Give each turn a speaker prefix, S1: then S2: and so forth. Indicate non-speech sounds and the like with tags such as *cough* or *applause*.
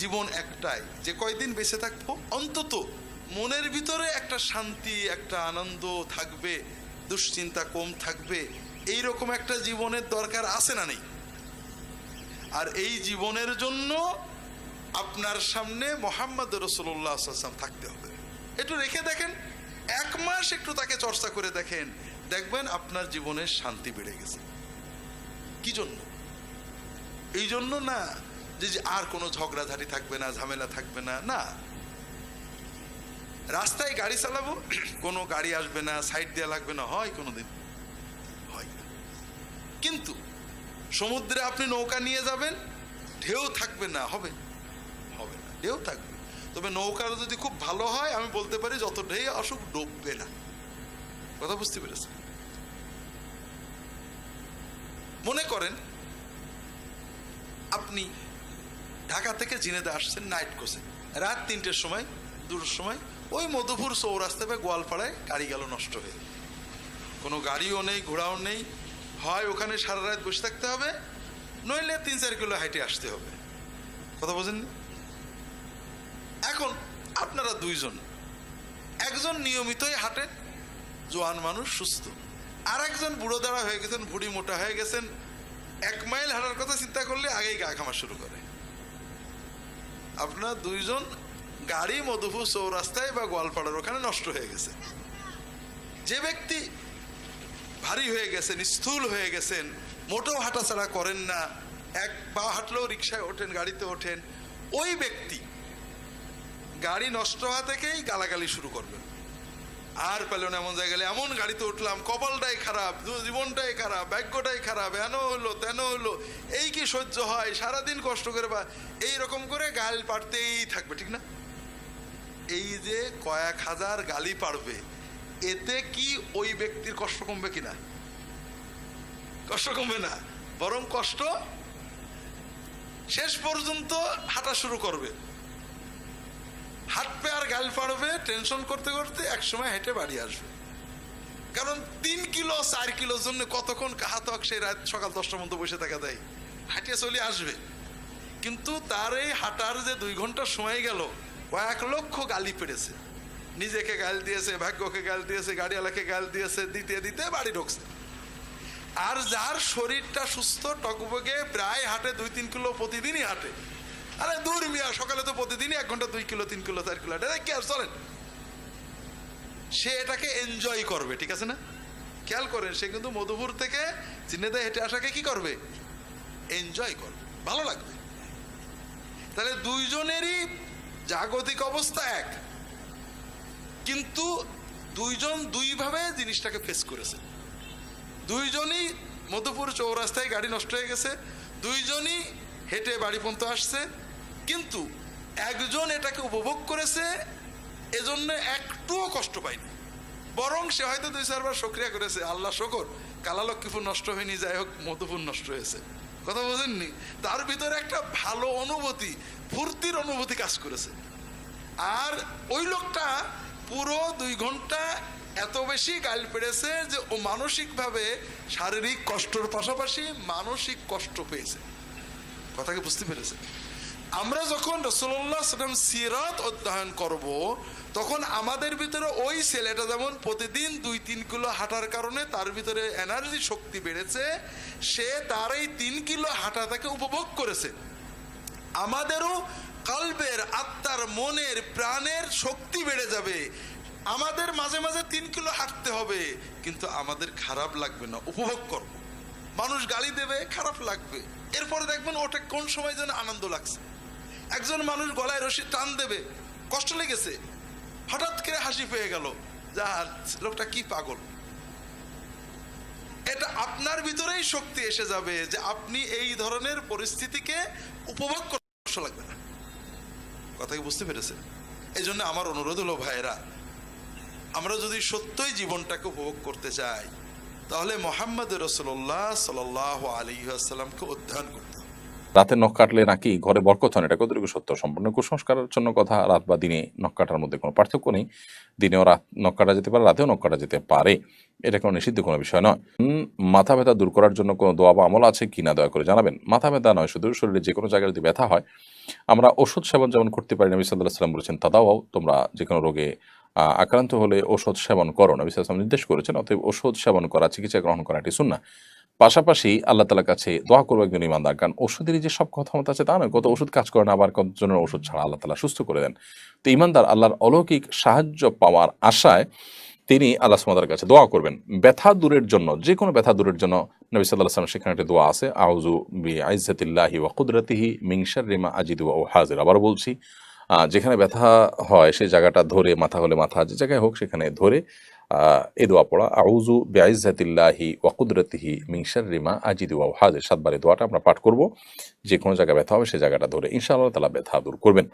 S1: জীবন একটাই। যে কয়দিন বেঁচে থাকব? অন্তত মনের ভিতরে একটা শান্তি, একটা আনন্দ থাকবে, দুশ্চিন্তা কম থাকবে। এই রকম একটা জীবনের দরকার আছে না নেই? আর এই জীবনের জন্য আপনার সামনে মোহাম্মদ রসুল্লাহ আসলাম থাকতে হবে। একটু রেখে দেখেন, এক মাস একটু তাকে চর্চা করে দেখেন, দেখবেন আপনার জীবনের শান্তি বেড়ে গেছে। কি জন্য? এই জন্য না যে আর কোনো ঝগড়াঝাটি থাকবে না, ঝামেলা থাকবে না না। রাস্তায় গাড়ি চালাবো, *clears throat* কোনো গাড়ি আসবে না সাইড দেওয়া লাগবে না, হয় কোনো দিন। হয়। কিন্তু সমুদ্রে আপনি নৌকা নিয়ে যাবেন, ঢেউ থাকবে না, হবে। হবে না, ঢেউ থাকবে। তবে নৌকার যদি খুব ভালো হয়, আমি বলতে পারি যত ঢেউ আসুক ডুববে না। কথা বুঝতে পেরেছেন? মনে করেন, আপনি ঢাকা থেকে জিনেদা আসছেন নাইট কোচে। রাত তিনটের সময়, দুটোর সময়, ওই মধুপুর চৌরাস্তা বা গোয়ালপাড়ায় গাড়ি গেল নষ্ট হয়ে। কোনো গাড়িও নেই, ঘোড়াও নেই। হয় ওখানে সারা রাত বসে থাকতে হবে, নইলে তিন চার কিলো হাইটে আসতে হবে। কথা বোঝেন এখন আপনারা দুইজন, একজন নিয়মিতই হাঁটেন, জোয়ান মানুষ সুস্থ। আর একজন বুড়ো দাঁড়া হয়ে গেছেন, ভুড়ি মোটা হয়ে গেছেন, এক মাইল হাঁটার কথা চিন্তা করলে আগেই গা খামা শুরু করে। আপনার দুইজন গাড়ি মধুপুর চৌরাস্তায় বা গোয়ালপাড়ার ওখানে নষ্ট হয়ে গেছে। যে ব্যক্তি ভারী হয়ে গেছেন, স্থূল হয়ে গেছেন, মোটেও হাঁটাচাড়া করেন না, এক পা হাঁটলেও রিক্সায় ওঠেন, গাড়িতে ওঠেন, ওই ব্যক্তি গাড়ি নষ্ট হওয়া থেকেই গালাগালি শুরু করবেন। আর পেল না এমন জায়গায় এমন গাড়িতে উঠলাম, কপালটাই খারাপ জীবনটাই খারাপ, ভাগ্যটাই খারাপ, এন হলো, তেন হলো, এই কি সহ্য হয়? সারাদিন কষ্ট করে বা এই রকম করে গাল পাড়তেই থাকবে, ঠিক না? এই যে কয়েক হাজার গালি পারবে এতে কি ওই ব্যক্তির কষ্ট কমবে কিনা? কষ্ট কমবে না, বরং কষ্ট শেষ পর্যন্ত হাঁটা শুরু করবে। হাঁটবে আর গাল পাড়বে টেনশন করতে করতে এক সময় হেঁটে বাড়ি আসবে। কারণ তিন কিলো, চার কিলোর জন্য কতক্ষণ কাহাতক সেই রাত সকাল দশটার মধ্যে বসে থাকা দেয় হাঁটিয়ে চলে আসবে। কিন্তু তার এই হাঁটার যে দুই ঘণ্টার সময় গেল, কয়েক লক্ষ গালি পেরেছে নিজেকে গাল দিয়েছে, ভাগ্যকে গাল দিয়েছে, গাড়িওয়ালাকে গাল দিয়েছে, দিতে দিতে বাড়ি ঢুকছে। আর যার শরীরটা সুস্থ, টকবগে, প্রায় হাঁটে দুই তিন কিলো প্রতিদিনই হাঁটে। আরে দূর মিয়া, সকালে তো প্রতিদিনই এক ঘণ্টা, দুই কিলো, তিন কিলো, চার কিলো হাঁটে। কি আর চলেন সে এটাকে এনজয় করবে, ঠিক আছে না? খেয়াল করেন, সে কিন্তু মধুপুর থেকে চিনেদা হেঁটে আসাকে কি করবে? এনজয় করবে, ভালো লাগবে। তাহলে দুইজনেরই জাগতিক অবস্থা এক। কিন্তু দুইজন দুইভাবে জিনিসটাকে ফেস করেছে। দুইজনই মধুপুর চৌরাস্তায় গাড়ি নষ্ট হয়ে গেছে, দুইজনই হেঁটে বাড়ি পর্যন্ত আসছে কিন্তু একজন এটাকে উপভোগ করেছে, এজন্য একটুও কষ্ট পায়নি। বরং সে হয়তো দুই চারবার সক্রিয়া করেছে, আল্লাহ শকর, কালালক্ষ্মীপুর নষ্ট হয়নি, যাই হোক, মধুপুর নষ্ট হয়েছে। কথা বোঝেননি? তার ভিতরে একটা ভালো অনুভূতি, ফুর্তির অনুভূতি কাজ করেছে। আর ওই লোকটা পুরো দুই ঘণ্টা এত বেশি গাল পেড়েছে যে ও মানসিকভাবে শারীরিক কষ্টর পাশাপাশি মানসিক কষ্ট পেয়েছে। কথাকে বুঝতে পেরেছে আমরা যখন রসল্লাহ সাল্লাম সিরাত অধ্যয়ন করব, তখন আমাদের ভিতরে ওই ছেলেটা যেমন প্রতিদিন দুই তিন কিলো হাঁটার কারণে তার ভিতরে এনার্জি শক্তি বেড়েছে, সে তার এই তিন কিলো হাঁটাটাকে উপভোগ করেছে। আমাদেরও কালবের, আত্মার, মনের, প্রাণের শক্তি বেড়ে যাবে। আমাদের মাঝে মাঝে তিন কিলো হাঁটতে হবে, কিন্তু আমাদের খারাপ লাগবে না, উপভোগ করব। মানুষ গালি দেবে, খারাপ লাগবে। এরপরে দেখবেন ওটা কোন সময় যেন আনন্দ লাগছে। একজন মানুষ গলায় রশি টান দেবে, কষ্ট লেগেছে। হঠাৎ করে হাসি পেয়ে গেল যা লোকটা কি পাগল? এটা আপনার ভিতরেই শক্তি এসে যাবে যে, আপনি এই ধরনের পরিস্থিতিকে উপভোগ করতে লাগবে না। কথা কি বুঝতে পেরেছেন? এই জন্য আমার অনুরোধ হলো, ভাইয়েরা, আমরা যদি সত্যই জীবনটাকে উপভোগ করতে চাই, তাহলে মোহাম্মদ রসল্লাহ সাল আলী আসসালামকে অধ্যয়ন করতে
S2: রাতে নখ কাটলে নাকি ঘরে বরকত হয় না, এটা কতটুকু সত্য? সম্পূর্ণ কুসংস্কারের জন্য কথা রাত বা দিনে নখ কাটার মধ্যে কোনো পার্থক্য নেই। দিনেও রাত নখ কাটা যেতে পারে রাতেও নখ কাটা যেতে পারে। এটা কোনো নিষিদ্ধ কোনো বিষয় নয়। মাথা ব্যথা দূর করার জন্য কোনো দোয়া বা আমল আছে কিনা দয়া করে জানাবেন। মাথা ব্যথা নয় শুধু শরীরে যে কোনো জায়গায় যদি ব্যথা হয় আমরা ওষুধ সেবন যেমন করতে পারি নবী সাল্লাহ সাল্লাম বলেছেন তাদাও তোমরা যে কোনো রোগে আক্রান্ত হলে ওষুধ সেবন করো। নবী সাল্লাম নির্দেশ করেছেন অতএব ওষুধ সেবন করা চিকিৎসা গ্রহণ করা এটি শুননা পাশাপাশি আল্লাহ তালার কাছে দোয়া করব একজন ইমানদার কারণ ওষুধেরই যে সব ক্ষমতা আছে তা নয় কত ওষুধ কাজ করে না, আবার কতজনের ওষুধ ছাড়া আল্লাহ তালা সুস্থ করে দেন। তো ইমানদার আল্লাহর অলৌকিক সাহায্য পাওয়ার আশায় তিনি আল্লাহ সুমাদার কাছে দোয়া করবেন। ব্যথা দূরের জন্য যে কোনো ব্যথা দূরের জন্য নবী সাল্লাহ আসলাম সেখানে একটি দোয়া আছে আউজু বি আইজাতিল্লাহি ওয়া কুদরতিহি মিংসার রিমা আজিদু ও হাজির আবার বলছি যেখানে ব্যথা হয় সেই জায়গাটা ধরে, মাথা হলে মাথা, যে জায়গায় হোক সেখানে ধরে এ দোয়া পড়া আউজু বেআইজাতিল্লাহি ওয়াকুদরতিহি মিংসার রিমা আজিদি ওয়া হাজির সাতবার দোয়াটা আমরা পাঠ করব, যে কোনো জায়গায় ব্যথা হবে, সে জায়গাটা ধরে ইনশাআল্লাহ তালা ব্যথা দূর করবেন।